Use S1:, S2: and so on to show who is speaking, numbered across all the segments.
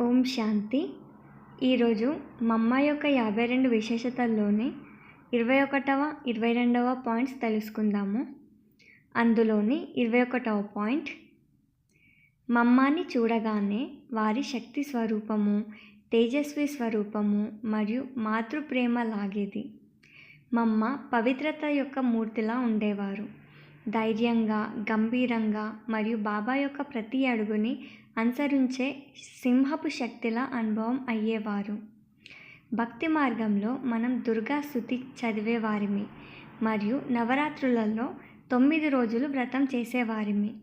S1: ఓం శాంతి. ఈరోజు మమ్మ యొక్క యాభై రెండు విశేషతల్లోని ఇరవై ఒకటవ ఇరవై రెండవ పాయింట్స్ తెలుసుకుందాము. అందులోని ఇరవై ఒకటవ పాయింట్ మమ్మాని చూడగానే వారి శక్తి స్వరూపము తేజస్వి స్వరూపము మరియు మాతృప్రేమ లాగేది. మమ్మ పవిత్రత యొక్క మూర్తిలా ఉండేవారు. ధైర్యంగా గంభీరంగా మరియు బాబా యొక్క ప్రతి అడుగుని అనుసరించే సింహపు శక్తిలా అనుభవం అయ్యేవారు. భక్తి మార్గంలో మనం దుర్గా స్థుతి చదివేవారిమి మరియు నవరాత్రులలో తొమ్మిది రోజులు వ్రతం చేసేవారిమి.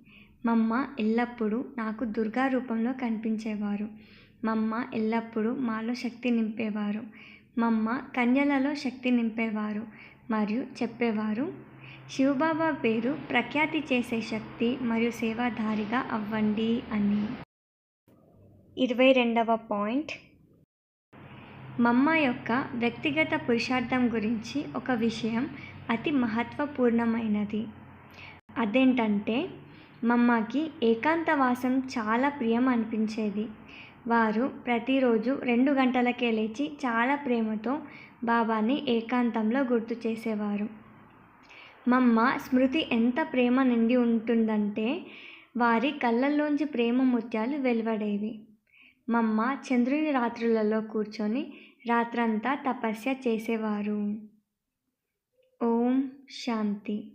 S1: మమ్మ ఎల్లప్పుడూ నాకు దుర్గా రూపంలో కనిపించేవారు. మమ్మ ఎల్లప్పుడూ మాలో శక్తి నింపేవారు. మమ్మ కన్యలలో శక్తి నింపేవారు మరియు చెప్పేవారు శివబాబా పేరు ప్రఖ్యాతి చేసే శక్తి మరియు సేవాధారిగా అవ్వండి అని. ఇరవై రెండవ పాయింట్. మమ్మ యొక్క వ్యక్తిగత పురుషార్థం గురించి ఒక విషయం అతి మహత్వపూర్ణమైనది. అదేంటంటే మమ్మకి ఏకాంతవాసం చాలా ప్రియం అనిపించేది వారు ప్రతిరోజు రెండు గంటలకే లేచి చాలా ప్రేమతో బాబాని ఏకాంతంలో గుర్తు చేసేవారు. మమ్మ స్మృతి ఎంత ప్రేమ నిండి ఉంటుందంటే వారి కళ్ళల్లోంచి ప్రేమ ముత్యాలు వెలువడేవి. మమ్మ చంద్రుని రాత్రులలో కూర్చొని రాత్రంతా తపస్య చేసేవారు. ఓం శాంతి.